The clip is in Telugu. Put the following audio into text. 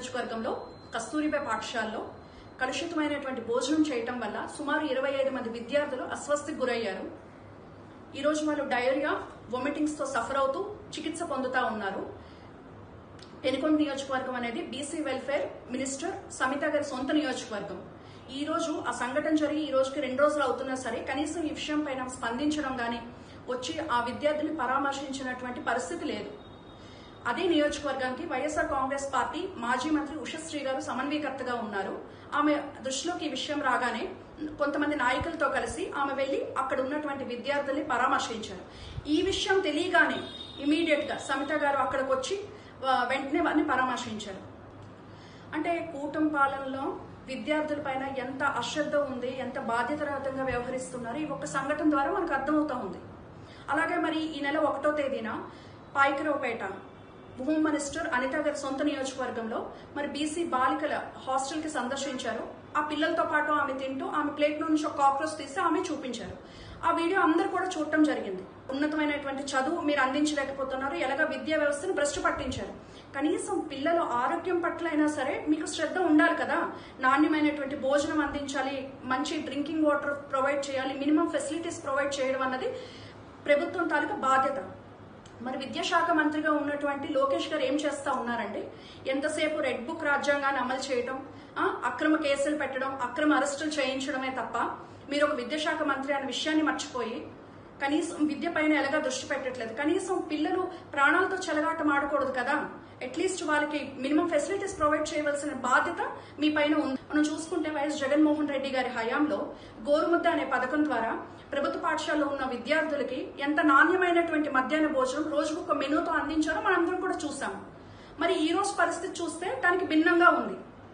నియోజకవర్గంలో కస్తూరిబా పాఠశాలలో కలుషితమైనటువంటి భోజనం చేయటం వల్ల సుమారు ఇరవై ఐదు మంది విద్యార్థులు అస్వస్థకి గురయ్యారు. ఈ రోజు వాళ్ళు డయోరియా వొమిటింగ్స్తో సఫర్ అవుతూ చికిత్స పొందుతా ఉన్నారు. పెనుకొండ నియోజకవర్గం అనేది బీసీ వెల్ఫేర్ మినిస్టర్ సమిత గారి సొంత నియోజకవర్గం. ఈ రోజు ఆ సంఘటన జరిగి ఈ రోజుకి రెండు రోజులు అవుతున్నా సరే కనీసం ఈ విషయం పైన స్పందించడం కానీ వచ్చి ఆ విద్యార్థిని పరామర్శించినటువంటి పరిస్థితి లేదు. అదే నియోజకవర్గానికి వైఎస్ఆర్ కాంగ్రెస్ పార్టీ మాజీ మంత్రి ఉషశ్రీ గారు సమన్వయకర్తగా ఉన్నారు. ఆమె దృష్టిలోకి ఈ విషయం రాగానే కొంతమంది నాయకులతో కలిసి ఆమె వెళ్ళి అక్కడ ఉన్నటువంటి విద్యార్థుల్ని పరామర్శించారు. ఈ విషయం తెలియగానే ఇమీడియట్గా సమిత గారు అక్కడికి వచ్చి వెంటనే వారిని పరామర్శించారు. అంటే కూటం పాలనలో విద్యార్థుల పైన ఎంత అశ్రద్ధ ఉంది ఎంత బాధ్యతరహితంగా వ్యవహరిస్తున్నారు ఈ ఒక్క సంఘటన ద్వారా మనకు అర్థమవుతా ఉంది. అలాగే మరి ఈ నెల ఒకటో తేదీన పాయకరావుపేట హోమ్ మినిస్టర్ అనిత గారి సొంత నియోజకవర్గంలో మరి బీసీ బాలికల హాస్టల్కి సందర్శించారు. ఆ పిల్లలతో పాటు ఆమె తింటూ ఆమె ప్లేట్ నుంచి ఒక కాక్రోచ్ తీసి ఆమె చూపించారు. ఆ వీడియో అందరు కూడా చూడటం జరిగింది. ఉన్నతమైనటువంటి చదువు మీరు అందించలేకపోతున్నారు. ఎలాగ విద్యా వ్యవస్థను భ్రష్టు పట్టించారు. కనీసం పిల్లల ఆరోగ్యం పట్ల అయినా సరే మీకు శ్రద్ధ ఉండాలి కదా. నాణ్యమైనటువంటి భోజనం అందించాలి మంచి డ్రింకింగ్ వాటర్ ప్రొవైడ్ చేయాలి మినిమం ఫెసిలిటీస్ ప్రొవైడ్ చేయడం అన్నది ప్రభుత్వం తాలూకా బాధ్యత. మరి విద్యాశాఖ మంత్రిగా ఉన్నటువంటి లోకేష్ గారు ఏం చేస్తా ఉన్నారండి? ఎంతసేపు రెడ్ బుక్ రాజ్యాంగాన్ని అమలు చేయడం అక్రమ కేసులు పెట్టడం అక్రమ అరెస్టులు చేయించడమే తప్ప మీరు ఒక విద్యాశాఖ మంత్రి అనే విషయాన్ని మర్చిపోయి కనీసం విద్య పైన ఎలాగా దృష్టి పెట్టట్లేదు. కనీసం పిల్లలు ప్రాణాలతో చెలగాటం ఆడకూడదు కదా. అట్లీస్ట్ వాళ్ళకి మినిమం ఫెసిలిటీస్ ప్రొవైడ్ చేయవలసిన బాధ్యత మీ పైన ఉంది. మనం చూసుకుంటే వైఎస్ జగన్మోహన్ రెడ్డి గారి హయాంలో గోరుముద్ద అనే పథకం ద్వారా ప్రభుత్వ పాఠశాలలో ఉన్న విద్యార్థులకి ఎంత నాణ్యమైనటువంటి మధ్యాహ్న భోజనం రోజుకు ఒక మెనూతో అందించారో మనందరం కూడా చూసాం మరి ఈ రోజు పరిస్థితి చూస్తే దానికి భిన్నంగా ఉంది.